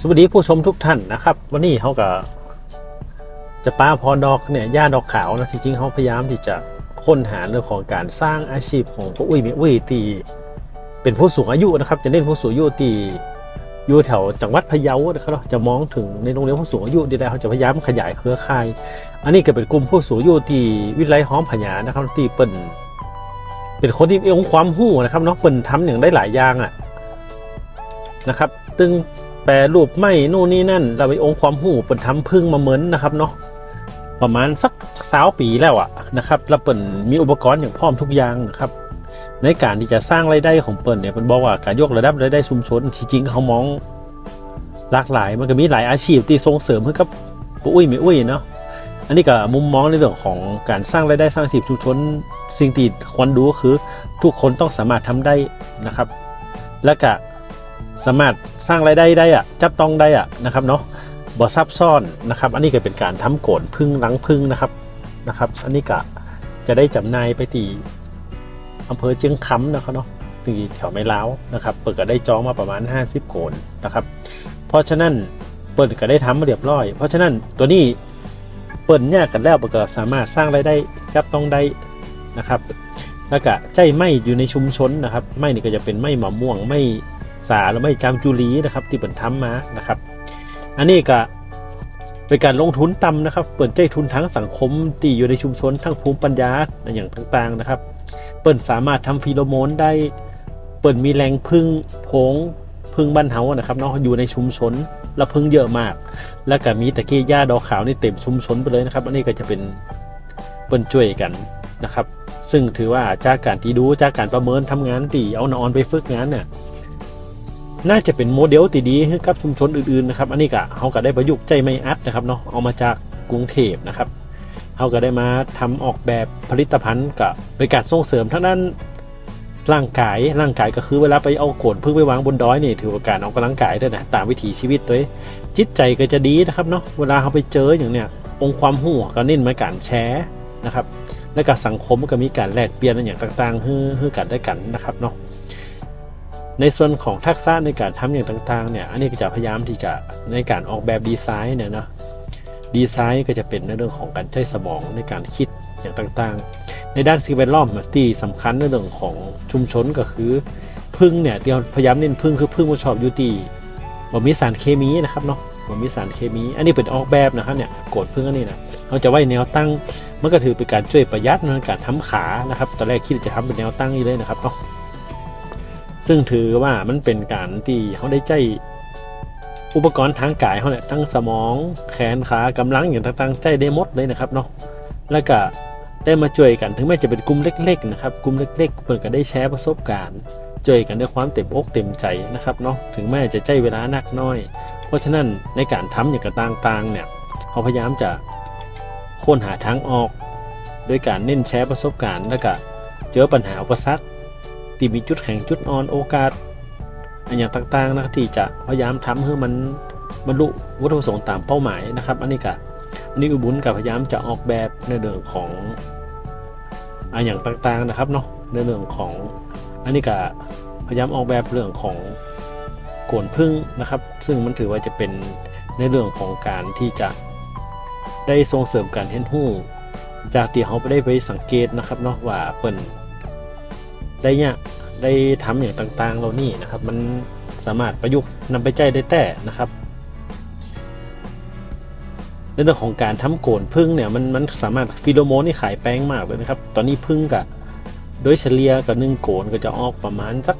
สวัสดีผู้ชมทุกท่านนะครับ วันนี้เขาก็จะป้าพอดอกเนี่ยย่าดอกขาวนะจริงๆเขาพยายามที่จะค้นหาเรื่องของการสร้างอาชีพของพวกอุ้ยเมอุ้ยตีเป็นผู้สูงอายุนะครับ จะเน้นผู้สูงอายุตีอยู่แถวจังหวัดพะเยานะครับเนาจะมองถึงในโรงเรียนผู้สูงอายุดีแล้วเขาจะพยายามขยายเครือข่าย อันนี้ก็เป็นกลุ่มผู้สูงอายุที่วิไลห้อมพญานะครับที่เปิ่นเป็นคนที่มีองค์ความหู้นะครับเนาะเปิ่นทำอย่างได้หลายอย่างอะนะครับตึง แปรรูปไม่นู่นนี่นั่น เราไปองค์ความหูเปิ่นทำพึ่งมาเหมือนนะครับเนาะประมาณสักสาวปีแล้วอะนะครับแล้วเปิ่นมีอุปกรณ์อย่างพร้อมทุกอย่างนะครับ ในการที่จะสร้างรายได้ของเปิ่นเนี่ยเปิ่นบอกว่าการยกระดับรายได้ชุมชนที่จริงเขามองหลากหลายมันก็มีหลายอาชีพที่ส่งเสริมให้กับปุ้ยไม่อุ้ยเนาะอันนี้ก็มุมมองในเรื่องของการสร้างรายได้สร้างอาชีพชุมชน สิ่งที่ควรดูก็คือ ทุกคนต้องสามารถทำได้นะครับ และก็ สามารถสร้างรายได้ได้อะจับต้องได้อะนะครับเนาะบ่ซับซ้อนนะครับ อันนี้ก็เป็นการทำโกนพึ่งหลังพึ่งนะครับนะครับ อันนี้ก็จะได้จำหน่ายไปที่อำเภอเชียงคำนะครับเนาะที่แถวไม่ล้าวนะครับเปิดก็ได้จองมาประมาณ 50 โกนนะครับ เพราะฉะนั้นเปิดก็ได้ทำมาเรียบร้อย เพราะฉะนั้นตัวนี้เปิดเนี่ยกันแล้วเปิดก็สามารถสร้างรายได้จับต้องได้นะครับ แล้วก็ใจไหมอยู่ในชุมชนนะครับไหมนี่ก็จะเป็นไหมมะม่วงไหม สาหรือไม่จามจุลีนะครับ ที่เปิดทำมานะครับ อันนี้ก็เป็นการลงทุนต่ำนะครับ เปิดใจทุนทั้งสังคมที่อยู่ในชุมชนทั้งภูมิปัญญาอย่างต่างๆนะครับ เปิดสามารถทำฟีโรโมนได้ เปิดมีแรงพึ่งโพงพึ่งบ้านเฮานะครับเนาะอยู่ในชุมชนและพึ่งเยอะมาก แล้วก็มีตะกี้หญ้าดอกขาวนี่เต็มชุมชนไปเลยนะครับ อันนี้ก็จะเป็นเปิดช่วยกันนะครับ ซึ่งถือว่าจากการที่ดูจากการประเมินทำงานตีเอานอนไปฝึกงานเนี่ย น่าจะเป็นโมเดลที่ดีกับชุมชนอื่นๆนะครับ อันนี้ก็เขาก็ได้ประยุกต์ใจไม่อัดนะครับเนาะเอามาจากกรุงเทพนะครับเขาก็ได้มาทำออกแบบผลิตภัณฑ์กับเป็นการส่งเสริมทั้งด้านร่างกายร่างกายก็คือเวลาไปเอาโขนพึ่งไปวางบนดอยนี่ถือว่าการออกกำลังกายด้วยนะตามวิถีชีวิตตัวเองจิตใจก็จะดีนะครับเนาะเวลาเขาไปเจออย่างเนี้ยองค์ความหูก็เน้นมาการแชร์นะครับและกับสังคมก็มีการแลกเปลี่ยนอย่างต่างๆให้ให้กันได้กันนะครับเนาะ ในส่วนของทักษะในการทำอย่างต่างๆเนี่ยอันนี้ก็จะพยายามที่จะในการออกแบบดีไซน์เนี่ยนะดีไซน์ก็จะเป็นในเรื่องของการใช้สมองในการคิดอย่างต่างๆ ในด้านสิ่งแวดล้อมที่สำคัญในเรื่องของชุมชนก็คือพึ่งเนี่ยที่เราพยายามเน้นพึ่งคือพึ่งมาชอบอยู่ที่บ่มีสารเคมีนะครับเนาะบ่มีสารเคมี อันนี้เป็นออกแบบนะครับเนี่ยโกดพึ่งอันนี้นะเขาจะไว้แนวตั้งมันก็ถือเป็นการช่วยประหยัดในการทำขานะครับตอนแรกคิดจะทำเป็นแนวตั้งนี่เลยนะครับเนาะ ซึ่งถือว่ามันเป็นการที่เขาได้ใจอุปกรณ์ทางกายเขาเนี่ยทั้งสมองแขนขากำลังอย่างต่างๆ ใจได้หมดเลยนะครับเนาะแล้วก็ได้มาช่วยกันถึงแม้จะเป็นกลุ่มเล็ก ๆ นะครับกลุ่มเล็กๆเพื่อนก็ได้แชร์ประสบการณ์ช่วยกันด้วยความเต็มอกเต็มใจนะครับเนาะถึงแม้จะใจเวลานักน้อย เพราะฉะนั้นในการทำอย่างกระต่างๆเนี่ยเขาพยายามจะค้นหาทางออก โดยการเน้นแชร์ประสบการณ์แล้วก็เจอปัญหาอุปสรรค ที่มีจุดแข็งจุดอ่อนโอกาสอันอย่างต่างๆนะที่จะพยายามทำให้มันบรรลุวัตถุประสงค์ตามเป้าหมายนะครับ อันนี้ก็อันนี้อุบุญกับพยายามจะออกแบบในเรื่องของอันอย่างต่างๆนะครับเนาะในเรื่องของอันนี้ก็พยายามออกแบบเรื่องของโกนพึ่งนะครับ ซึ่งมันถือว่าจะเป็นในเรื่องของการที่จะได้ส่งเสริมการเห็นหู้จากที่เขาไปได้ไปสังเกตนะครับเนาะว่าเปิ่น ได้เนี่ยได้ทำอย่างต่างๆ เรานี่นะครับ มันสามารถประยุกต์นำไปใจได้แต่นะครับในเรื่องของการทำโกนพึ่งเนี่ยมันมันสามารถฟิโลโมนนี่ขายแป้งมากเลยนะครับ ตอนนี้พึ่งกับโดยเฉลี่ยกับหนึ่งโกนก็จะออกประมาณสัก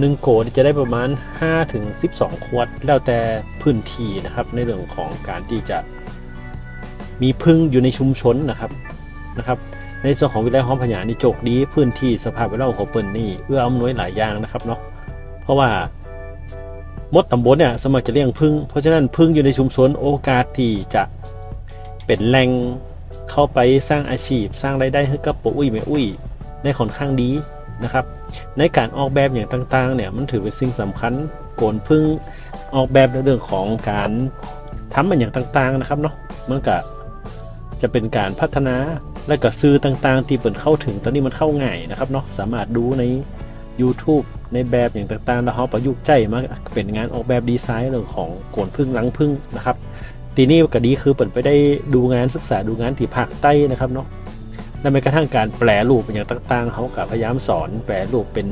หนึ่งโกนจะได้ประมาณ5ถึง12ขวด แล้วแต่พื้นที่นะครับในเรื่องของการที่จะมีพึ่งอยู่ในชุมชนนะครับนะครับ ในส่วนของวิไลห้องพญานี่โจกดีพื้นที่สภาพแวดล้อมของเปิลนี่เอื้ออำนวยหลายอย่างนะครับเนาะเพราะว่ามดตำบลเนี่ยสมัครจะเลี้ยงพึ่งเพราะฉะนั้นพึ่งอยู่ในชุมชนโอกาสที่จะเป็นแหล่งเข้าไปสร้างอาชีพ สร้างรายได้ให้กับปุอุ้ยแม่อุ้ยได้ค่อนข้างดีนะครับ ในการออกแบบอย่างต่างๆเนี่ยมันถือเป็นสิ่งสำคัญโกนพึ่งออกแบบในเรื่องของการทำมันอย่างต่างๆนะครับเนาะมันก็จะเป็นการพัฒนา และก็ซื้อต่างๆ ที่เปิดเข้าถึงตอนนี้มันเข้าง่ายนะครับเนาะสามารถดูใน YouTube ในแบบอย่างต่างๆ แล้วเขาประยุกต์ใจมาเป็นงานออกแบบดีไซน์เรื่องของโกนพึ่งลังพึ่งนะครับทีนี้ก็ดีคือเปิดไปได้ดูงานศึกษาดูงานที่ภาคใต้นะครับเนาะและแม้กระทั่งการแปลรูปเป็นอย่างต่างๆเขาก็พยายามสอน แปลรูปเป็น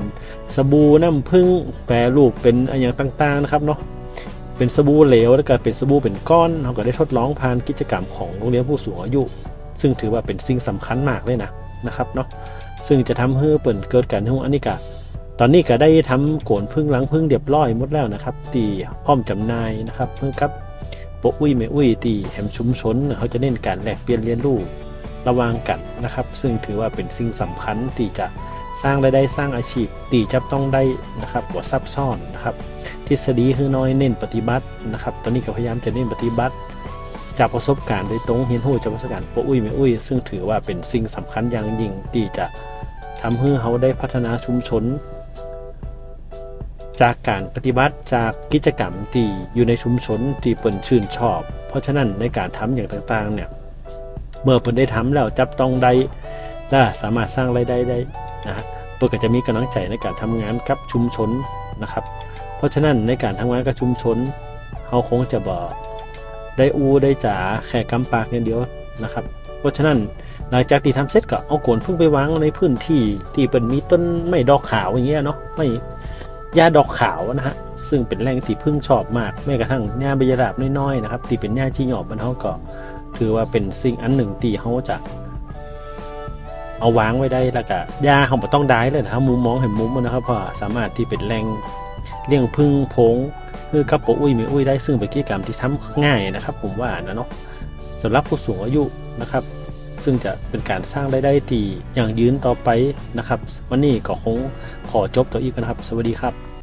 สบู่น้ำผึ้งแปลรูปเป็นอย่างต่างๆนะครับเนาะเป็นสบู่เหลวแล้วก็เป็นสบู่เป็นก้อนเขาก็ได้ทดลองผ่านกิจกรรมของโรงเรียนผู้สูงอายุ ซึ่งถือว่าเป็นสิ่งสำคัญมากเลยนะนะครับเนาะซึ่งจะทำให้เปิดเกิดการที่อันนี้ก็ตอนนี้ก็ได้ทำโกนพึ่งหลังพึ่งเรียบร้อยหมดแล้วนะครับตีพร้อมจำหน่ายนะครับเพื่อกับโปอุ้ยไม่อุ้ยตีแหมชุมชนเขาจะเน้นการแลกเปลี่ยนเรียนรู้ระวางกันนะครับ ซึ่งถือว่าเป็นสิ่งสำคัญที่จะสร้างรายได้สร้างอาชีพตีจับต้องได้นะครับว่าซับซ้อนนะครับ ทฤษฎีคือน้อยเน้นปฏิบัตินะครับ ตอนนี้ก็พยายามจะเน้นปฏิบัติ จากประสบการณ์โดยตรงเห็นหูจากประสบการณ์ปอุ้ยไม่อุ้ย ซึ่งถือว่าเป็นสิ่งสำคัญอย่างยิ่งที่จะทำให้เขาได้พัฒนาชุมชน จากการปฏิบัติจากกิจกรรมที่อยู่ในชุมชนที่เปิ่นชื่นชอบ เพราะฉะนั้นในการทำอย่างต่างๆเนี่ยเมื่อเปิ่นได้ทำแล้วจับต้องได้และสามารถสร้างรายได้ได้นะฮะเปิ่นก็จะมีกำลังใจในการทำงานกับชุมชนนะครับ เพราะฉะนั้นในการทำงานกับชุมชนเขาคงจะบอก ได้อูได้จ๋าแค่กำปากอย่างเดียวนะครับ เพราะฉะนั้นหลังจากที่ทำเสร็จก็เอาโกนพึ่งไปวางในพื้นที่ที่เป็นมีต้นไม่ดอกขาวอย่างเงี้ยเนาะไม่หญ้าดอกขาวนะฮะซึ่งเป็นแหล่งที่พึ่งชอบมากแม้กระทั่งหญ้าใบยราบน้อยๆนะครับที่เป็นหญ้าจีหยอบมันเขาก็ถือว่าเป็นสิ่งอันหนึ่งที่เขาจะเอาวางไว้ได้แล้วก็หญ้าเขาไม่ต้องได้เลยนะครับมุมมองเห็นมุมนนะครับเพราะสามารถที่เป็นแหล่งเลี้ยงพึ่งพง คือกับโปอุ้ยมีอุ้ยได้ซึ่งเป็นกิจกรรมที่ทำง่ายนะครับ ผมว่านะเนาะสำหรับผู้สูงอายุนะครับ ซึ่งจะเป็นการสร้างรายได้ที่ยั่งยืนต่อไปนะครับ วันนี้ก็คงขอจบตัวอีกนะครับ สวัสดีครับ